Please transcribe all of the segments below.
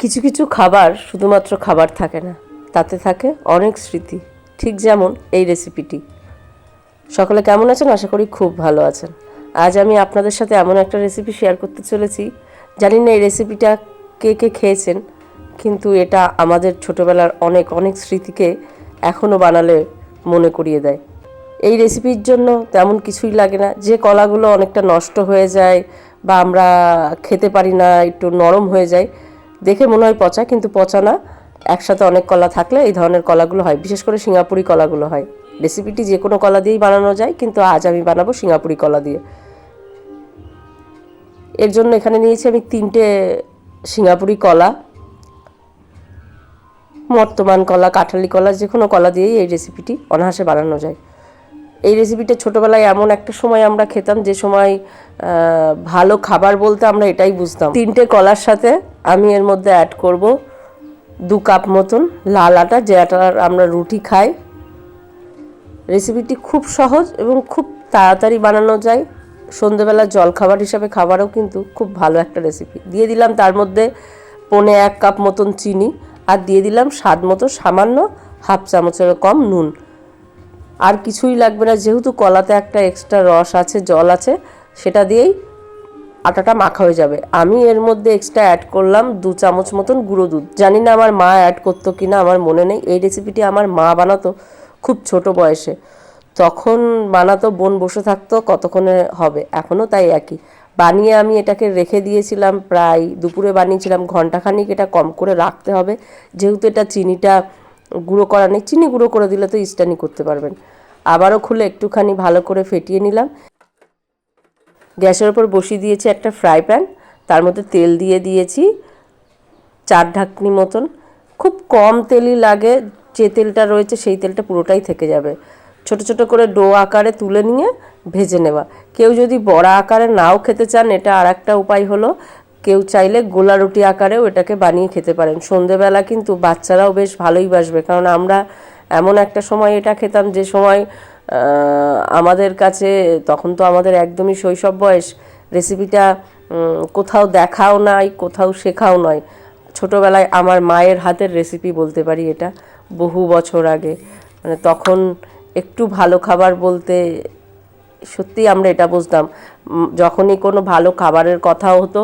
কিছু কিছু খাবার শুধুমাত্র খাবার থাকে না, তাতে থাকে অনেক স্মৃতি। ঠিক যেমন এই রেসিপিটি সকলে কেমন আছেন? আশা করি খুব ভালো আছেন। আজ আমি আপনাদের সাথে এমন একটা রেসিপি শেয়ার করতে চলেছি। জানি না এই রেসিপিটা কে কে খেয়েছেন, কিন্তু এটা আমাদের ছোটবেলার অনেক অনেক স্মৃতিকে এখনও বানালে মনে করিয়ে দেয়। এই রেসিপির জন্য তেমন কিছুই লাগে না। যে কলাগুলো অনেকটা নষ্ট হয়ে যায় বা আমরা খেতে পারি না, একটু নরম হয়ে যায় দেখে মনে হয় পচা, কিন্তু পচা না। একসাথে অনেক কলা থাকলে এই ধরনের কলাগুলো হয়। বিশেষ করে সিঙ্গাপুরি কলাগুলো হয়। রেসিপিটি যে কোনো কলা দিয়েই বানানো যায়, কিন্তু আজ আমি বানাবো সিঙ্গাপুরি কলা দিয়ে। এর জন্য এখানে নিয়েছি আমি তিনটে সিঙ্গাপুরি কলা বর্তমান কলা, কাঁঠালি কলা, যে কোনো কলা দিয়েই এই রেসিপিটি অনায়াসে বানানো যায়। এই রেসিপিটা ছোটোবেলায় এমন একটা সময় আমরা খেতাম, যে সময় ভালো খাবার বলতে আমরা এটাই বুঝতাম। তিনটে কলার সাথে আমি এর মধ্যে অ্যাড করব দু কাপ মতন লাল আটা, যে আটার আমরা রুটি খাই। রেসিপিটি খুব সহজ এবং খুব তাড়াতাড়ি বানানো যায়। সন্ধেবেলা জলখাবার হিসাবে খাবারও কিন্তু খুব ভালো একটা রেসিপি দিয়ে দিলাম তার মধ্যে পনে এক কাপ মতন চিনি আর দিয়ে দিলাম স্বাদ মতো সামান্য হাফ চামচের কম নুন। আর কিছুই লাগবে না, যেহেতু কলাতে একটা এক্সট্রা রস আছে, জল আছে, সেটা দিয়েই আটাটা মাখা হয়ে যাবে। আমি এর মধ্যে এক্সট্রা অ্যাড করলাম দু চামচ মতন গুঁড়ো দুধ। জানি না আমার মা অ্যাড করতো কি না আমার মনে নেই। এই রেসিপিটি আমার মা বানাতো খুব ছোট বয়সে। তখন বানাতো, বোন বসে থাকতো, কতক্ষণে হবে? এখনও তাই একই। বানিয়ে আমি এটাকে রেখে দিয়েছিলাম প্রায় দুপুরে বানিয়েছিলাম ঘন্টাখানিক এটা কম করে রাখতে হবে। যেহেতু এটা চিনিটা গুঁড়ো করা নেই, চিনি গুঁড়ো করে দিলে তো ইস্টানি করতে পারবেন। আবারও খুলে একটুখানি ভালো করে ফেটিয়ে নিলাম। গ্যাসের ওপর বসিয়ে দিয়েছি একটা ফ্রাই প্যান। তার মধ্যে তেল দিয়ে দিয়েছি চার ঢাকনি মতন। খুব কম তেলই লাগে, যে তেলটা রয়েছে সেই তেলটা পুরোটাই থেকে যাবে। ছোট ছোট করে ডো আকারে তুলে নিয়ে ভেজে নেওয়া। কেউ যদি বড়া আকারে নাও খেতে চান, এটা আর একটা উপায় হলো, কেউ চাইলে গোলা রুটি আকারেও এটাকে বানিয়ে খেতে পারেন। সন্ধেবেলা কিন্তু বাচ্চারাও বেশ ভালোই বাসবে। কারণ আমরা এমন একটা সময় এটা খেতাম যে সময় আমাদের কাছে তখন তো আমাদের একদমই শৈশব বয়স রেসিপিটা কোথাও দেখাও নাই, কোথাও শেখাও নয় ছোটোবেলায় আমার মায়ের হাতের রেসিপি বলতে পারি এটা, বহু বছর আগে। মানে তখন একটু ভালো খাবার বলতে সত্যি আমরা এটা বুঝতাম। যখনই কোনো ভালো খাবারের কথা হতো,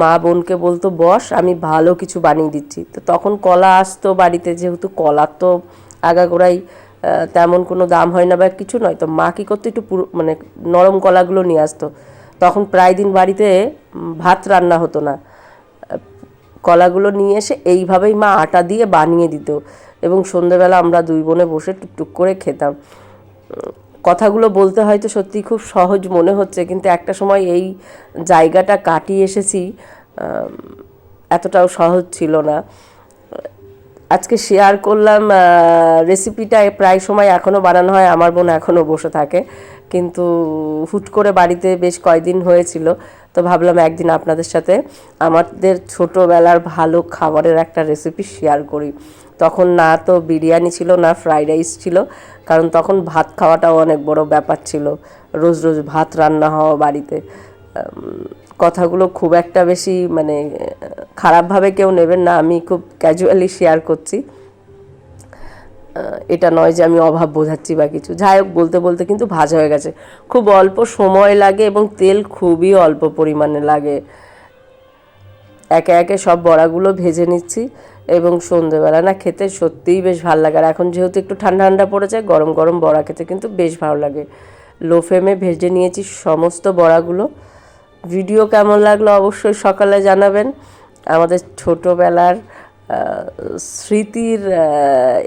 মা বোনকে বলতো, বস, আমি ভালো কিছু বানিয়ে দিচ্ছি। তো তখন কলা আসতো বাড়িতে, যেহেতু কলা তো আগাগোড়াই তেমন কোনো দাম হয় না বা কিছু নয়। তো মা কী করতো একটু পুরো মানে নরম কলাগুলো নিয়ে আসতো। তখন প্রায় দিন বাড়িতে ভাত রান্না হতো না। কলাগুলো নিয়ে এসে এইভাবেই মা আটা দিয়ে বানিয়ে দিত এবং সন্ধেবেলা আমরা দুই বোনে বসে টুকটুক করে খেতাম। কথাগুলো বলতে হয়তো সত্যি খুব সহজ মনে হচ্ছে, কিন্তু একটা সময় এই জায়গাটা কাটিয়ে এসেছি এতটাও সহজ ছিল না। আজকে শেয়ার করলাম রেসিপিটা প্রায় সময় এখনও বানানো হয়, আমার বোন এখনও বসে থাকে। কিন্তু হুট করে বাড়িতে বেশ কয়দিন হয়েছিল, তো ভাবলাম একদিন আপনাদের সাথে আমাদের ছোটোবেলার ভালো খাবারের একটা রেসিপি শেয়ার করি। তখন না তো বিরিয়ানি ছিল, না ফ্রাইড রাইস ছিল, কারণ তখন ভাত খাওয়াটাও অনেক বড় ব্যাপার ছিল। রোজ রোজ ভাত রান্না হওয়া বাড়িতে। কথাগুলো খুব একটা বেশি মানে খারাপভাবে কেউ নেবেন না, আমি খুব ক্যাজুয়ালি শেয়ার করছি। এটা নয় যে আমি অভাব বোঝাচ্ছি বা কিছু। যাই হোক, বলতে বলতে কিন্তু ভাজা হয়ে গেছে। খুব অল্প সময় লাগে এবং তেল খুবই অল্প পরিমাণে লাগে। একে একে সব বড়াগুলো ভেজে নিচ্ছি এবং সন্ধেবেলা না খেতে সত্যিই বেশ ভালো লাগে। আর এখন যেহেতু একটু ঠান্ডা ঠান্ডা পড়েছে, গরম গরম বড়া খেতে কিন্তু বেশ ভালো লাগে। লো ফ্লেমে ভেজে নিয়েছি সমস্ত বড়াগুলো। ভিডিও কেমন লাগল অবশ্যই সকালে জানাবেন। আমাদের ছোটোবেলার স্মৃতির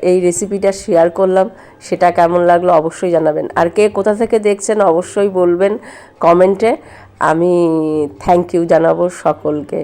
এই রেসিপিটা শেয়ার করলাম, সেটা কেমন লাগল অবশ্যই জানাবেন। আর কে কোথা থেকে দেখছেন অবশ্যই বলবেন কমেন্টে। আমি থ্যাংক ইউ জানাব সকলকে।